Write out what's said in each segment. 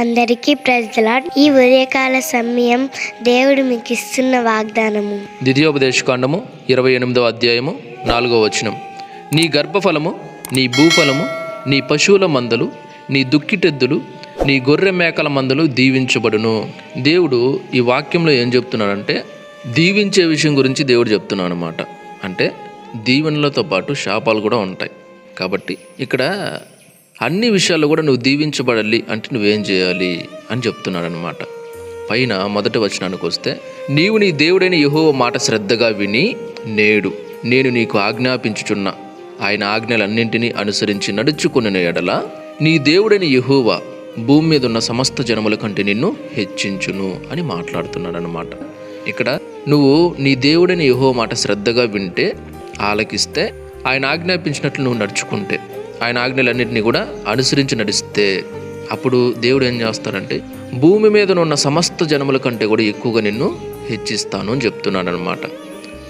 అందరికీ ప్రజలాడ్ ఈ ఉదయకాల సమయం దేవుడు మీకు ఇస్తున్న వాగ్దానము. ద్వితీయోపదేశకాండము ఇరవై ఎనిమిదవ అధ్యాయము నాలుగవ వచనం. నీ గర్భఫలము నీ భూఫలము నీ పశువుల మందలు నీ దుక్కిటెద్దులు నీ గొర్రె మేకల మందలు దీవించబడును. దేవుడు ఈ వాక్యంలో ఏం చెప్తున్నాడంటే దీవించే విషయం గురించి దేవుడు చెప్తున్నాడు అనమాట అంటే దీవెనలతో పాటు శాపాలు కూడా ఉంటాయి. కాబట్టి ఇక్కడ అన్ని విషయాల్లో కూడా నువ్వు దీవించబడాలి అంటే నువ్వేం చేయాలి అని చెప్తున్నాడు అనమాట పైన మొదటి వచనానికి వస్తే నీవు నీ దేవుడైన యెహోవా మాట శ్రద్ధగా విని నేడు నేను నీకు ఆజ్ఞాపించుచున్న ఆయన ఆజ్ఞలన్నింటినీ అనుసరించి నడుచుకున్న ఎడల నీ దేవుడైన యహోవ భూమి మీద ఉన్న సమస్త జనముల కంటే నిన్ను హెచ్చించును అని మాట్లాడుతున్నాడు అనమాట ఇక్కడ నువ్వు నీ దేవుడైన యహో మాట శ్రద్ధగా వింటే ఆలకిస్తే ఆయన ఆజ్ఞాపించినట్లు నువ్వు నడుచుకుంటే ఆయన ఆజ్ఞలన్నింటినీ కూడా అనుసరించి నడిస్తే అప్పుడు దేవుడు ఏం చేస్తాడంటే భూమి మీద ఉన్న సమస్త జనముల కంటే కూడా ఎక్కువగా నిన్ను హెచ్చిస్తాను అని చెప్తున్నాడు అనమాట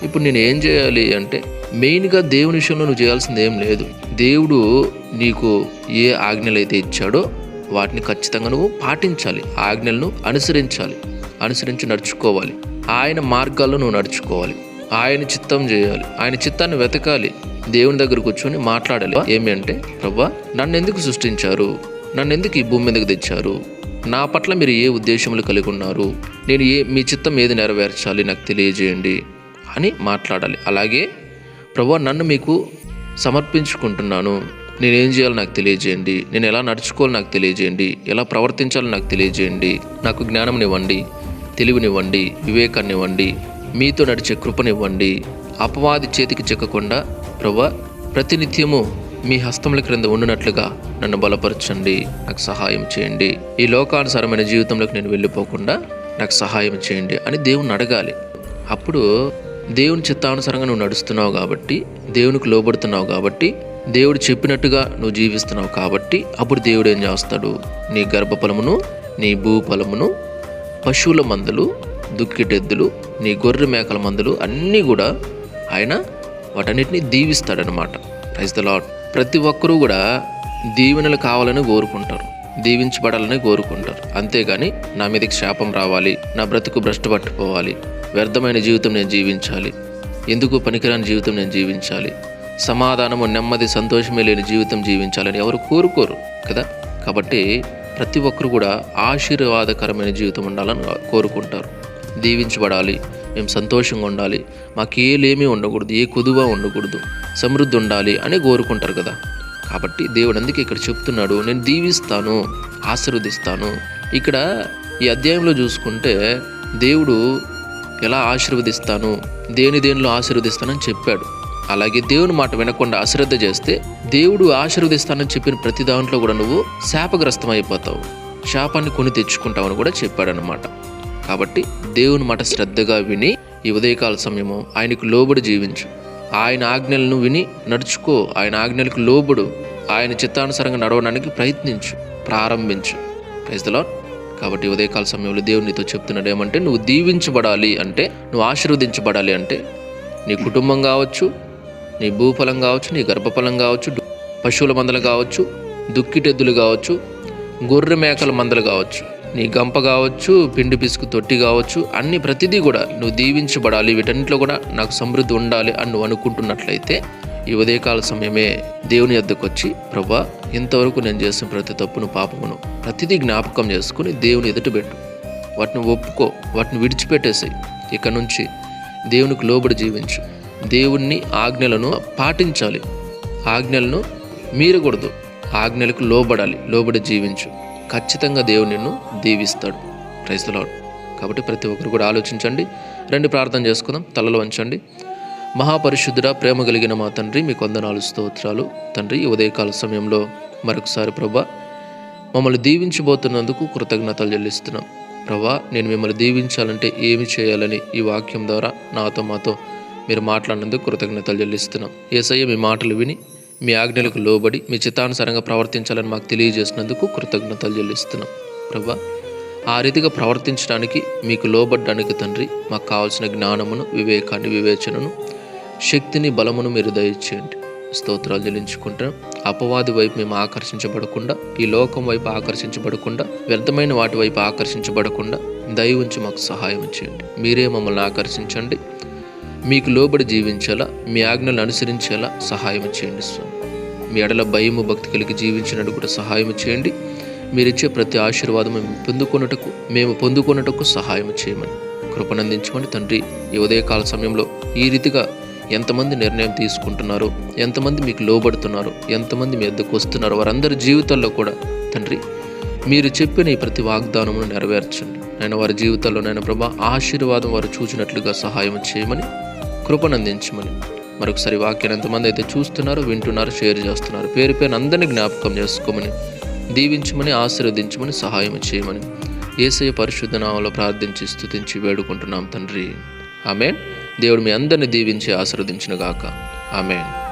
ఇప్పుడు నేను ఏం చేయాలి అంటే మెయిన్గా దేవుని విషయంలో నువ్వు చేయాల్సింది ఏం లేదు. దేవుడు నీకు ఏ ఆజ్ఞలు అయితే ఇచ్చాడో వాటిని ఖచ్చితంగా నువ్వు పాటించాలి ఆజ్ఞలను అనుసరించాలి అనుసరించి నడుచుకోవాలి. ఆయన మార్గాల్లో నువ్వు నడుచుకోవాలి. ఆయన చిత్తం చేయాలి ఆయన చిత్తాన్ని వెతకాలి. దేవుని దగ్గర కూర్చొని మాట్లాడాలి ఏమి అంటే ప్రభా నన్ను ఎందుకు సృష్టించారు? నన్ను ఎందుకు ఈ భూమి మీదకు తెచ్చారు? నా పట్ల మీరు ఏ ఉద్దేశములు కలిగి ఉన్నారు? నేను ఏ మీ చిత్తం ఏది నెరవేర్చాలి? నాకు తెలియజేయండి. అని మాట్లాడాలి. అలాగే ప్రభా నన్ను మీకు సమర్పించుకుంటున్నాను. నేనేం చేయాలో నాకు తెలియజేయండి. నేను ఎలా నడుచుకోవాలో నాకు తెలియజేయండి. ఎలా ప్రవర్తించాలో నాకు తెలియజేయండి. నాకు జ్ఞానంనివ్వండి తెలివినివ్వండి వివేకాన్నివ్వండి మీతో నడిచే కృపనివ్వండి. అపవాది చేతికి చిక్కకుండా ప్రభా ప్రతినిత్యము మీ హస్తముల క్రింద ఉండినట్లుగా నన్ను బలపరచండి. నాకు సహాయం చేయండి. ఈ లోకానుసారమైన జీవితంలోకి నేను వెళ్ళిపోకుండా నాకు సహాయం చేయండి అని దేవుని అడగాలి. అప్పుడు దేవుని చిత్తానుసారంగా నువ్వు నడుస్తున్నావు కాబట్టి దేవునికి లోబడుతున్నావు కాబట్టి దేవుడు చెప్పినట్టుగా నువ్వు జీవిస్తున్నావు కాబట్టి అప్పుడు దేవుడు ఏం చేస్తాడు? నీ గర్భఫలమును నీ భూఫలమును పశువుల మందులు దుక్కిటెద్దులు నీ గొర్రె మేకల మందులు అన్నీ కూడా ఆయన వాటన్నిటిని దీవిస్తాడనమాట ప్రైజ్ ద లాడ్ ప్రతి ఒక్కరూ కూడా దీవెనలు కావాలని కోరుకుంటారు. దీవించబడాలని కోరుకుంటారు. అంతేగాని నా మీదకి శాపం రావాలి నా బ్రతుకు భ్రష్టు పట్టుకోవాలి వ్యర్థమైన జీవితం నేను జీవించాలి ఎందుకు పనికిరాని జీవితం నేను జీవించాలి సమాధానము నెమ్మది సంతోషమే లేని జీవితం జీవించాలని ఎవరు కోరుకోరు కదా? కాబట్టి ప్రతి ఒక్కరు కూడా ఆశీర్వాదకరమైన జీవితం ఉండాలని కోరుకుంటారు. దీవించబడాలి మేము సంతోషంగా ఉండాలి. మాకు ఏలేమీ ఉండకూడదు ఏ కొదువ ఉండకూడదు. సమృద్ధి ఉండాలి అని కోరుకుంటారు కదా. కాబట్టి దేవుడు అందుకే ఇక్కడ చెప్తున్నాడు నేను దీవిస్తాను ఆశీర్వదిస్తాను. ఇక్కడ ఈ అధ్యాయంలో చూసుకుంటే దేవుడు ఎలా ఆశీర్వదిస్తాను దేని దేనిలో ఆశీర్వదిస్తానని చెప్పాడు. అలాగే దేవుని మాట వినకుండా అశ్రద్ధ చేస్తే దేవుడు ఆశీర్వదిస్తానని చెప్పిన ప్రతి దాంట్లో కూడా నువ్వు శాపగ్రస్తం అయిపోతావు శాపాన్ని కొని తెచ్చుకుంటావని కూడా చెప్పాడనమాట కాబట్టి దేవుని మాట శ్రద్ధగా విని ఈ ఉదయకాల సమయము ఆయనకు లోబడి జీవించు. ఆయన ఆజ్ఞలను విని నడుచుకో. ఆయన ఆజ్ఞలకు లోబడు. ఆయన చిత్తానుసారంగా నడవడానికి ప్రయత్నించు. ప్రారంభించు. ప్రజలో కాబట్టి ఉదయకాల సమయంలో దేవుడు నీతో చెప్తున్నాడు ఏమంటే నువ్వు దీవించబడాలి అంటే నువ్వు ఆశీర్వదించబడాలి అంటే నీ కుటుంబం కావచ్చు నీ భూఫలం కావచ్చు నీ గర్భఫలం కావచ్చు పశువుల మందలు కావచ్చు దుక్కిటెద్దులు కావచ్చు గొర్రె మేకల మందలు కావచ్చు నీ గంప కావచ్చు పిండి పిసుకు తొట్టి కావచ్చు అన్ని ప్రతిదీ కూడా నువ్వు దీవించబడాలి. వీటన్నిటిలో కూడా నాకు సమృద్ధి ఉండాలి అని నువ్వు అనుకుంటున్నట్లయితే ఈ ఉదయకాల సమయమే దేవుని యొద్దకు వచ్చి ప్రభా ఇంతవరకు నేను చేసిన ప్రతి తప్పును పాపమును ప్రతిదీ జ్ఞాపకం చేసుకుని దేవుని ఎదుట పెట్టు. వాటిని ఒప్పుకో వాటిని విడిచిపెట్టేసాయి. ఇక నుంచి దేవునికి లోబడి జీవించు. దేవుణ్ణి ఆజ్ఞలను పాటించాలి. ఆజ్ఞలను మీరకూడదు. ఆజ్ఞలకు లోబడాలి లోబడి జీవించు. ఖచ్చితంగా దేవుడు నిన్ను దీవిస్తాడు. క్రైస్తలాడు కాబట్టి ప్రతి ఒక్కరు కూడా ఆలోచించండి. రండి ప్రార్థన చేసుకుందాం. తలలో వంచండి. మహాపరిశుద్ధుడ ప్రేమ కలిగిన మా తండ్రి మీ కొందనాలు స్తోత్రాలు. తండ్రి ఉదయకాల సమయంలో మరొకసారి ప్రభా మమ్మల్ని దీవించబోతున్నందుకు కృతజ్ఞతలు చెల్లిస్తున్నాం. ప్రభా నేను మిమ్మల్ని దీవించాలంటే ఏమి చేయాలని ఈ వాక్యం ద్వారా నాతో మాతో మీరు మాట్లాడినందుకు కృతజ్ఞతలు చెల్లిస్తున్నాం. ఏసయ్య మీ మాటలు విని మీ ఆజ్ఞలకు లోబడి మీ చిత్తానుసారంగా ప్రవర్తించాలని మాకు తెలియజేసినందుకు కృతజ్ఞతలు చెల్లిస్తున్నాం. ప్రభా ఆ రీతిగా ప్రవర్తించడానికి మీకు లోబడ్డానికి తండ్రి మాకు కావాల్సిన జ్ఞానమును వివేకాన్ని వివేచనను శక్తిని బలమును మీరు దయచేయండి. స్తోత్రాలు చెల్లించుకుంటాం అపవాది వైపు మేము ఆకర్షించబడకుండా ఈ లోకం వైపు ఆకర్షించబడకుండా వ్యర్థమైన వాటి వైపు ఆకర్షించబడకుండా దయ ఉంచి మాకు సహాయం చేయండి. మీరే మమ్మల్ని ఆకర్షించండి. మీకు లోబడి జీవించేలా మీ ఆజ్ఞలను అనుసరించేలా సహాయం చేయండి స్వామి. మీ ఎడల భయము భక్తి కలిగి జీవించినట్టు కూడా సహాయం చేయండి. మీరిచ్చే ప్రతి ఆశీర్వాదం మేము పొందుకొనుటకు మేము పొందుకొనుటకు సహాయం చేయమని కృపనందించమని తండ్రి ఈ ఉదయకాల సమయంలో ఈ రీతిగా ఎంతమంది నిర్ణయం తీసుకుంటున్నారో ఎంతమంది మీకు లోబడుతున్నారో ఎంతమంది మీ ఎద్దకు వస్తున్నారో వారందరి జీవితాల్లో కూడా తండ్రి మీరు చెప్పిన ఈ ప్రతి వాగ్దానమును నెరవేర్చండి. నేను వారి జీవితాల్లో నేను ప్రభా ఆశీర్వాదం వారు చూచినట్లుగా సహాయం చేయమని కృపనందించమని మరొకసారి వాక్యం ఎంతమంది అయితే చూస్తున్నారో వింటున్నారో షేర్ చేస్తున్నారు పేరు పేరు అందరినీ జ్ఞాపకం చేసుకోమని దీవించమని ఆశీర్వదించమని సహాయం చేయమని ఏసయ పరిశుద్ధ నామంలో ప్రార్థించి స్థుతించి వేడుకుంటున్నాం తండ్రి. ఆమెన్. దేవుడు మీ అందరిని దీవించి ఆశీర్వదించిన గాక ఆమెన్.